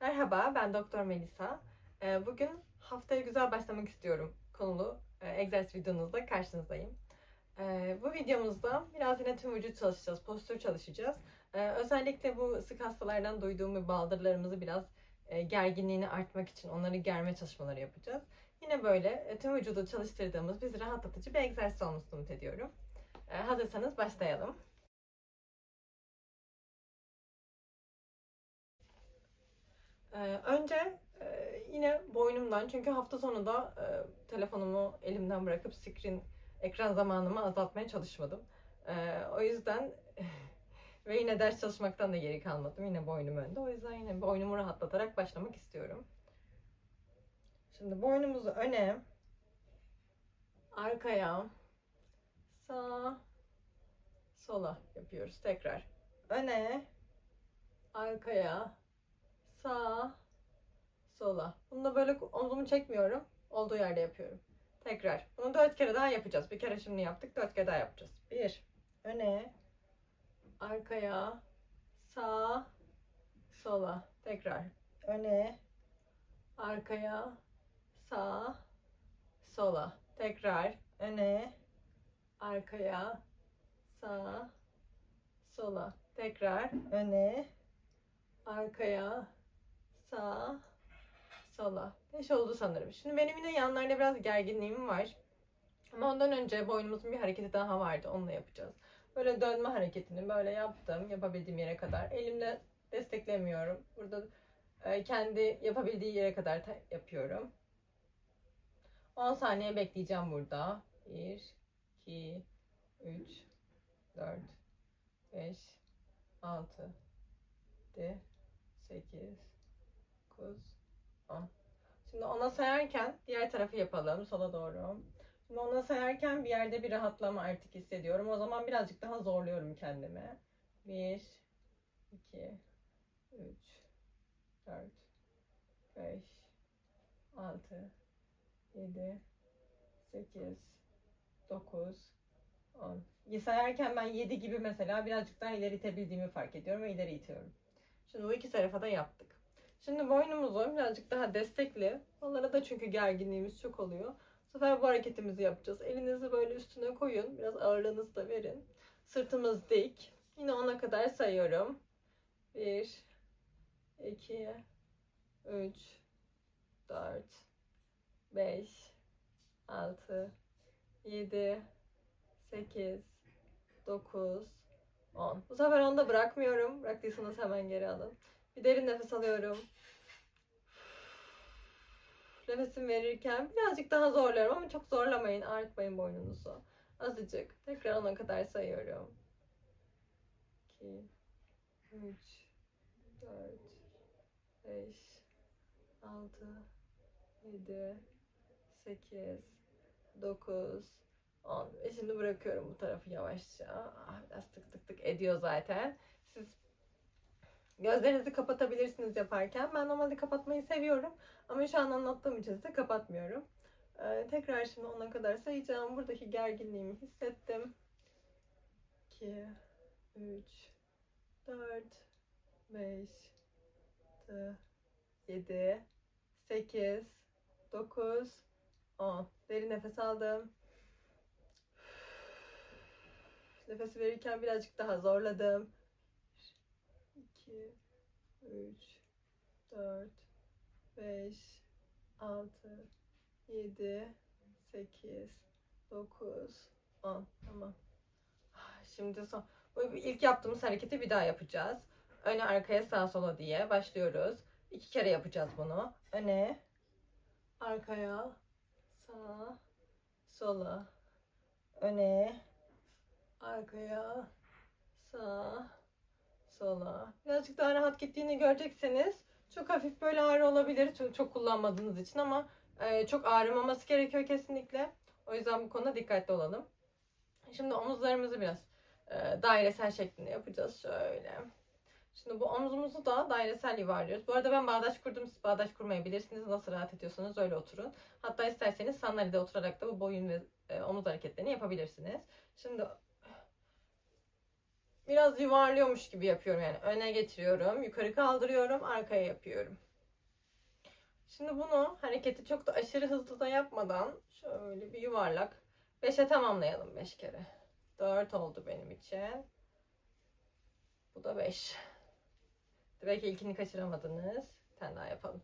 Merhaba, ben Doktor Melisa. Ee, Bugün haftaya güzel başlamak istiyorum konulu e, egzersiz videonuzda karşınızdayım. Ee, Bu videomuzda biraz yine tüm vücut çalışacağız, postür çalışacağız. Ee, Özellikle bu sık hastalardan duyduğum bu baldırlarımızı biraz e, gerginliğini artmak için onları germe çalışmaları yapacağız. Yine böyle e, tüm vücudu çalıştırdığımız bizi rahatlatıcı bir egzersiz olmasını umut ediyorum. Hazırsanız başlayalım. Ee, önce e, yine boynumdan çünkü hafta sonu da e, telefonumu elimden bırakıp screen ekran zamanımı azaltmaya çalışmadım. Ee, o yüzden ve yine ders çalışmaktan da geri kalmadım. Yine boynum önde. O yüzden yine boynumu rahatlatarak başlamak istiyorum. Şimdi boynumuzu öne, arkaya, sağa, sola yapıyoruz. Tekrar. Öne, arkaya, sağa, sola. Bunu da böyle omzumu çekmiyorum. Olduğu yerde yapıyorum. Tekrar. Bunu dört kere daha yapacağız. Bir kere şimdi yaptık. Dört kere daha yapacağız. Bir. Öne. Arkaya. Sağa. Sola. Tekrar. Öne. Arkaya. Sağa. Sola. Tekrar. Öne. Arkaya. Sağa. Sola. Tekrar. Öne. Arkaya sağa, sola. Beş oldu sanırım. Şimdi benim yine yanlarda biraz gerginliğim var. Ama ondan önce boynumuzun bir hareketi daha vardı. Onunla yapacağız. Böyle dönme hareketini böyle yaptım. Yapabildiğim yere kadar. Elimle desteklemiyorum. Burada e, kendi yapabildiği yere kadar yapıyorum. 10 saniye bekleyeceğim burada. 1, 2, 3, 4, 5, 6, 7, 8, 9, 10. Şimdi ona sayarken diğer tarafı yapalım sola doğru. Şimdi ona sayarken bir yerde bir rahatlama artık hissediyorum. O zaman birazcık daha zorluyorum kendimi. 1, 2, 3, 4, 5, 6, 7, 8, 9, 10. Sayarken ben 7 gibi mesela birazcık daha ileri itebildiğimi fark ediyorum ve ileri itiyorum. Şimdi bu iki tarafa da yaptık. Şimdi boynumuzu birazcık daha destekli. Onlara da çünkü gerginliğimiz çok oluyor. Bu sefer bu hareketimizi yapacağız. Elinizi böyle üstüne koyun. Biraz ağırlığınızı da verin. Sırtımız dik. Yine ona kadar sayıyorum. 1 2 3 4 5 6 7 8 9 10. Bu sefer onu da bırakmıyorum. Bıraktıysanız hemen geri alın. Bir derin nefes alıyorum. Nefesim verirken birazcık daha zorluyorum ama çok zorlamayın. Ağrıtmayın boynunuzu. Azıcık. Tekrar ona kadar sayıyorum. 2 3 4 5 6 7 8 9 10 ve şimdi bırakıyorum bu tarafı yavaşça. Ah, biraz tık tık tık ediyor zaten. Siz gözlerinizi kapatabilirsiniz yaparken. Ben normalde kapatmayı seviyorum. Ama şu an anlattığım için size kapatmıyorum. Ee, tekrar şimdi ona kadar sayacağım. Buradaki gerginliğimi hissettim. 2, 3, 4, 5, 6, 7, 8, 9, 10. Derin nefes aldım. Nefes verirken birazcık daha zorladım. 2, 3, 4, 5, 6, 7, 8, 9, 10. Tamam. Şimdi son. Bu ilk yaptığımız hareketi bir daha yapacağız. Öne arkaya sağa sola diye başlıyoruz. İki kere yapacağız bunu. Öne, arkaya, sağa, sola. Öne, arkaya, sağa, sola. Birazcık daha rahat gittiğini görecekseniz çok hafif böyle ağrı olabilir çok, kullanmadığınız için ama e, çok ağrımaması gerekiyor kesinlikle. O yüzden bu konuda dikkatli olalım. Şimdi omuzlarımızı biraz e, dairesel şeklinde yapacağız şöyle. Şimdi bu omzumuzu da dairesel yuvarlıyoruz. Bu arada ben bağdaş kurdum. Siz bağdaş kurmayabilirsiniz. Nasıl rahat ediyorsanız öyle oturun. Hatta isterseniz sandalyede oturarak da bu boyun ve e, omuz hareketlerini yapabilirsiniz. Şimdi biraz yuvarlıyormuş gibi yapıyorum yani. Öne getiriyorum, yukarı kaldırıyorum, arkaya yapıyorum. Şimdi bunu hareketi çok da aşırı hızlı da yapmadan şöyle bir yuvarlak 5'e tamamlayalım 5 kere. 4 oldu benim için. Bu da 5. Belki ilkini kaçıramadınız. Bir tane daha yapalım.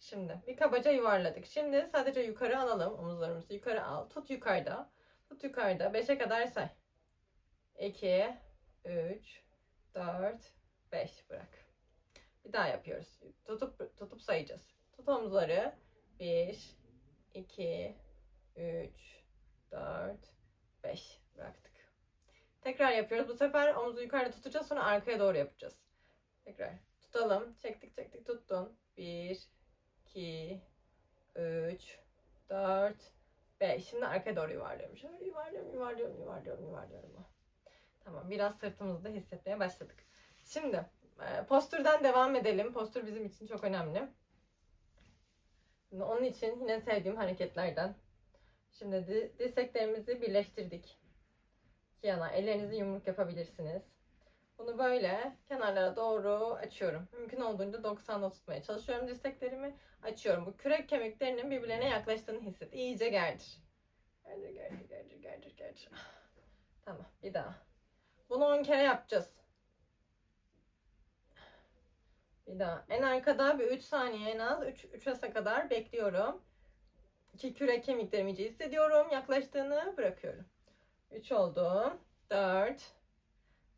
Şimdi bir kabaca yuvarladık. Şimdi sadece yukarı alalım. Omuzlarımızı yukarı al. Tut yukarıda. Tut yukarıda. 5'e kadar say. 2, 3, 4, 5 bırak. Bir daha yapıyoruz. Tutup tutup sayacağız. Tut omuzları. 1, 2, 3, 4, 5 bıraktık. Tekrar yapıyoruz. Bu sefer omuzu yukarıda tutacağız. Sonra arkaya doğru yapacağız. Tekrar tutalım. Çektik çektik tuttun. 1, 2, 3, 4, 5. Şimdi arkaya doğru yuvarlıyorum. Şöyle yuvarlıyorum, yuvarlıyorum, yuvarlıyorum, yuvarlıyorum. Tamam. Biraz sırtımızda hissetmeye başladık. Şimdi e, postürden devam edelim. Postür bizim için çok önemli. Şimdi onun için yine sevdiğim hareketlerden. Şimdi di- dirseklerimizi birleştirdik. İki yana ellerinizi yumruk yapabilirsiniz. Bunu böyle kenarlara doğru açıyorum. Mümkün olduğunca 90'da tutmaya çalışıyorum dirseklerimi. Açıyorum. Bu kürek kemiklerinin birbirlerine yaklaştığını hisset. İyice gerdir. Gerdir, gerdir, gerdir, gerdir, gerdir. Tamam, bir daha. Bunu 10 kere yapacağız. Bir daha. En arkada bir 3 saniye en az 3 3 3'e kadar bekliyorum. İki kürek kemiklerimi iyice hissediyorum. Yaklaştığını bırakıyorum. 3 oldu. 4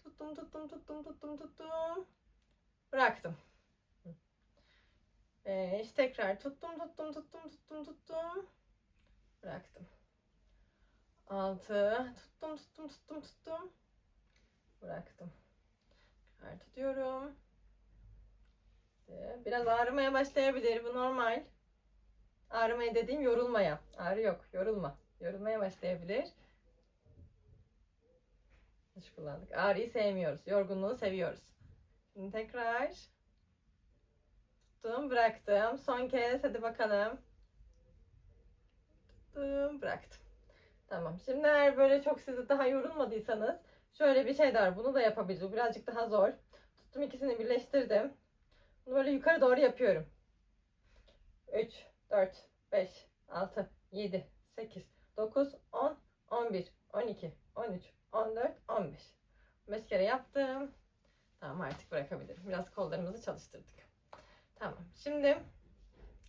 Tuttum, tuttum, tuttum, tuttum, tuttum. Bıraktım. 5 tekrar tuttum, tuttum, tuttum, tuttum, tuttum. Bıraktım. 6 tuttum, tuttum, tuttum, tuttum. Bıraktım. Tekrar tutuyorum. Biraz ağrımaya başlayabilir. Bu normal. Ağrımaya dediğim yorulmaya. Ağrı yok. Yorulma. Yorulmaya başlayabilir. Hiç kullandık. Ağrıyı sevmiyoruz. Yorgunluğu seviyoruz. Şimdi tekrar tuttum, bıraktım. Son kez hadi bakalım. Tuttum, bıraktım. Tamam. Şimdi eğer böyle çok sizi daha yorulmadıysanız şöyle bir şey var. Bunu da yapabiliriz. Bu birazcık daha zor. Tuttum ikisini birleştirdim. Bunu böyle yukarı doğru yapıyorum. 3, 4, 5, 6, 7, 8, 9, 10, 11, 12, 13, 14, 15. 5 kere yaptım. Tamam artık bırakabilirim. Biraz kollarımızı çalıştırdık. Tamam. Şimdi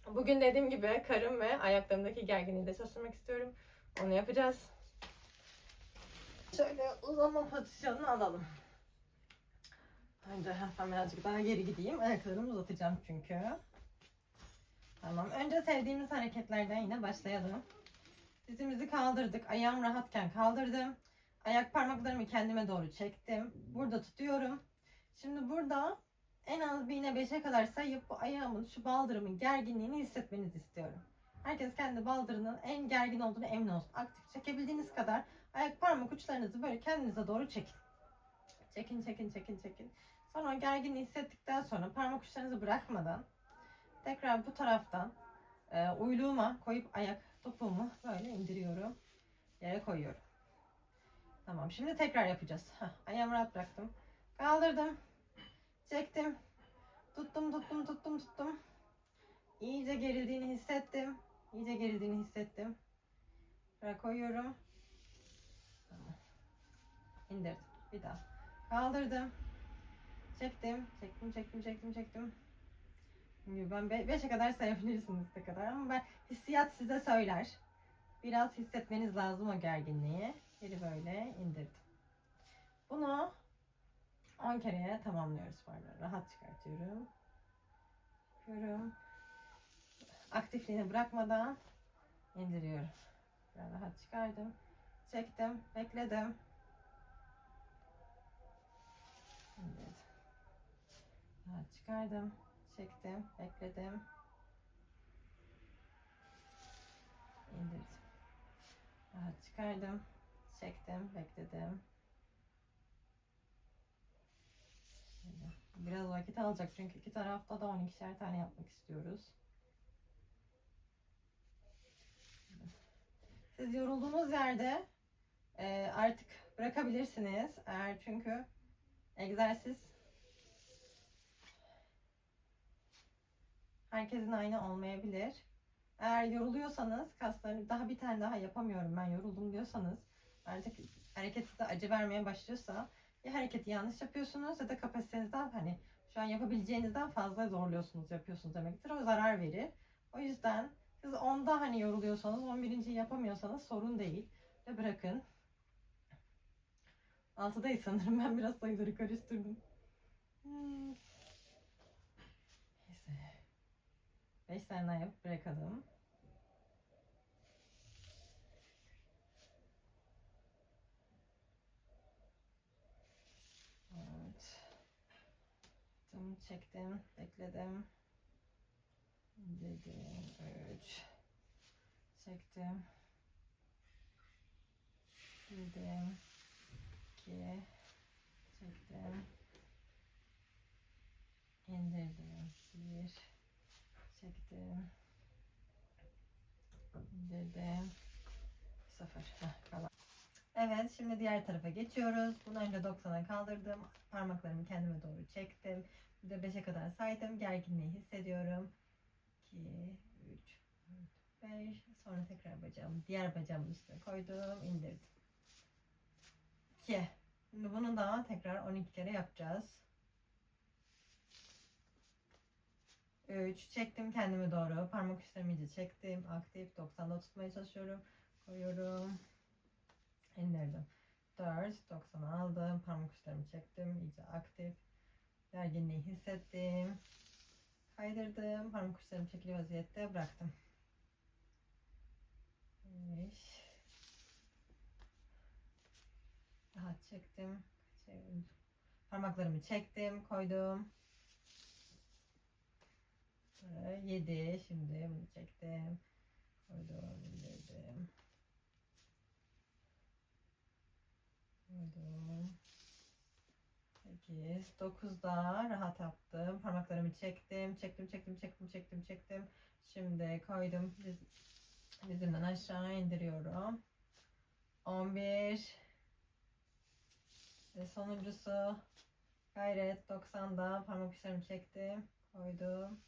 bugün dediğim gibi karın ve ayaklarımdaki gerginliği de çalıştırmak istiyorum. Onu yapacağız. Şöyle uzanma pozisyonunu alalım. Önce ben birazcık daha geri gideyim. Ayaklarımı uzatacağım çünkü. Tamam. Önce sevdiğimiz hareketlerden yine başlayalım. Dizimizi kaldırdık. Ayağım rahatken kaldırdım. Ayak parmaklarımı kendime doğru çektim. Burada tutuyorum. Şimdi burada en az bir yine 5'e kadar sayıp bu ayağımın şu baldırımın gerginliğini hissetmenizi istiyorum. Herkes kendi baldırının en gergin olduğunu emin olsun. Aktif çekebildiğiniz kadar ayak parmak uçlarınızı böyle kendinize doğru çekin. Çekin çekin çekin çekin. Sonra o gerginliği hissettikten sonra parmak uçlarınızı bırakmadan tekrar bu taraftan e, uyluğuma koyup ayak topuğumu böyle indiriyorum. Yere koyuyorum. Tamam şimdi tekrar yapacağız. Heh, ayağımı rahat bıraktım. Kaldırdım. Çektim. Tuttum tuttum tuttum tuttum. İyice gerildiğini hissettim. İyice gerildiğini hissettim. Buraya koyuyorum. İndirdim. Bir daha. Kaldırdım. Çektim. Çektim çektim çektim çektim. Ben 5'e kadar sayabilirsiniz ne kadar ama ben hissiyat size söyler. Biraz hissetmeniz lazım o gerginliği. Geri böyle indirdim. Bunu 10 kereye tamamlıyoruz böyle. Rahat çıkartıyorum. Yapıyorum. Aktifliğini bırakmadan indiriyorum. Böyle rahat çıkardım. Çektim. Bekledim. İndirdim. Rahat çıkardım. Çektim. Bekledim. İndirdim. Rahat çıkardım. Çektim. Bekledim. Biraz vakit alacak çünkü iki tarafta da 12'şer tane yapmak istiyoruz. Siz yorulduğunuz yerde e, artık bırakabilirsiniz. Eğer çünkü egzersiz Herkesin aynı olmayabilir. Eğer yoruluyorsanız kaslarını daha bir tane daha yapamıyorum ben yoruldum diyorsanız artık hareket size acı vermeye başlıyorsa ya hareketi yanlış yapıyorsunuz ya da kapasitenizden hani şu an yapabileceğinizden fazla zorluyorsunuz yapıyorsunuz demektir. O zarar verir. O yüzden siz onda hani yoruluyorsanız 11. yapamıyorsanız sorun değil. Ve bırakın. 6'dayız sanırım. Ben biraz sayıları karıştırdım. Hmm. Neyse. 5 tane daha yapıp bırakalım. Evet. Tamam çektim. Bekledim. Dedim. 3 Çektim. Dedim. 2 Çektim. İndirdim. 1 Çektim. İndirdim. 0. Kalan. Evet şimdi diğer tarafa geçiyoruz. Bunu önce 90'a kaldırdım. Parmaklarımı kendime doğru çektim. Bir de 5'e kadar saydım. Gerginliği hissediyorum. 2, 3, 4, 5. Sonra tekrar bacağımı diğer bacağımın üstüne koydum. indirdim. 2. Şimdi bunu da tekrar 12 kere yapacağız. 3. Çektim kendime doğru. Parmak uçlarımı iyice çektim. Aktif 90'da tutmaya çalışıyorum. Koyuyorum. İndirdim. 4. 90 aldım. Parmak uçlarımı çektim. iyice aktif. Gerginliği hissettim. Kaydırdım. Parmak uçlarım çekili vaziyette bıraktım. 5. Çektim. Parmaklarımı çektim. Koydum. 7. Şimdi bunu çektim. Koydum. indirdim. Koydum. 8, 9'da rahat yaptım. Parmaklarımı çektim. Çektim, çektim, çektim, çektim, çektim. Şimdi koydum. Diz, dizimden aşağı indiriyorum. 11. Ve sonuncusu gayret 90'da parmak uçlarımı çektim. Koydum.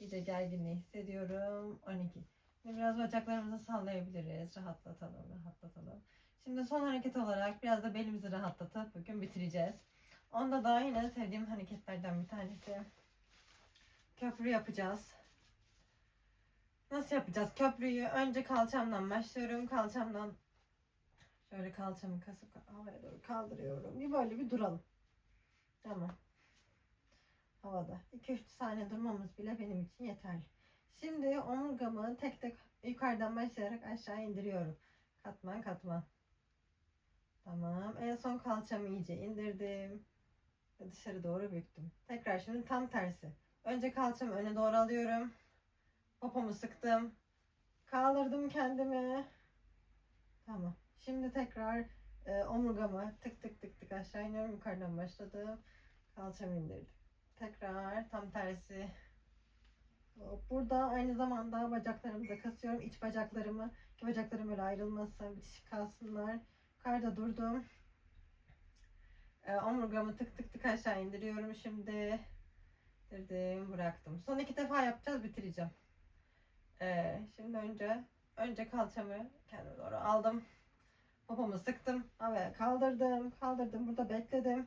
İyice gerginliği hissediyorum. 12. Şimdi biraz bacaklarımızı sallayabiliriz. Rahatlatalım, rahatlatalım. Şimdi son hareket olarak biraz da belimizi rahatlatıp bugün bitireceğiz. Onda da yine sevdiğim hareketlerden bir tanesi. Köprü yapacağız. Nasıl yapacağız? Köprüyü önce kalçamdan başlıyorum. Kalçamdan şöyle kalçamı kasıp havaya doğru kaldırıyorum. Bir böyle bir duralım. Tamam. Havada. 2-3 saniye durmamız bile benim için yeterli. Şimdi omurgamı tek tek yukarıdan başlayarak aşağı indiriyorum. Katman katman. Tamam. En son kalçamı iyice indirdim. Ve dışarı doğru büktüm. Tekrar şimdi tam tersi. Önce kalçamı öne doğru alıyorum. Popomu sıktım. Kaldırdım kendimi. Tamam. Şimdi tekrar e, omurgamı tık tık tık tık aşağı iniyorum. Yukarıdan başladım. Kalçamı indirdim. Tekrar tam tersi. Burada aynı zamanda bacaklarımı da kasıyorum. İç bacaklarımı, iki bacaklarım böyle ayrılmasın, bitişik kalsınlar. Yukarıda durdum. E, omurgamı tık tık tık aşağı indiriyorum şimdi. Indirdim, bıraktım. Son iki defa yapacağız, bitireceğim. E, şimdi önce önce kalçamı kendime doğru aldım. Popomu sıktım. Havaya kaldırdım. Kaldırdım. Burada bekledim.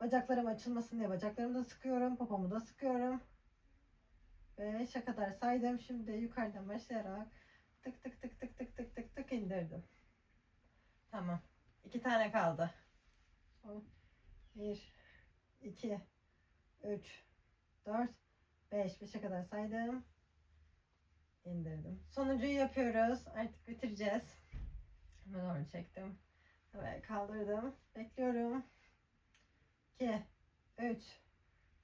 Bacaklarım açılmasın diye bacaklarımı da sıkıyorum. Popomu da sıkıyorum. Ve şa kadar saydım. Şimdi yukarıdan başlayarak tık tık tık tık tık tık tık tık indirdim. Tamam. İki tane kaldı. Bir, iki, üç, dört, beş. Beşe kadar saydım. İndirdim. Sonuncuyu yapıyoruz. Artık bitireceğiz. Hemen doğru çektim. Evet kaldırdım. Bekliyorum. 2, 3,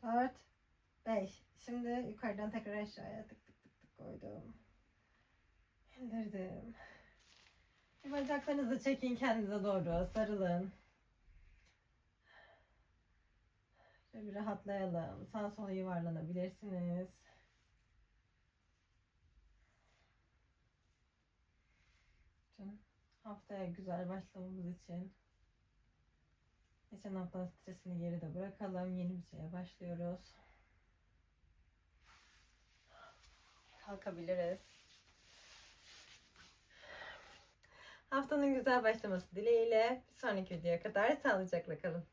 4, 5. Şimdi yukarıdan tekrar aşağıya tık tık tık tık koydum. İndirdim. Bacaklarınızı çekin kendinize doğru. Sarılın. Şöyle bir rahatlayalım. Sağa sola yuvarlanabilirsiniz. Haftaya güzel başlamamız için geçen haftanın stresini geride bırakalım. Yeni bir şeye başlıyoruz. kalkabiliriz. Haftanın güzel başlaması dileğiyle bir sonraki videoya kadar sağlıcakla kalın.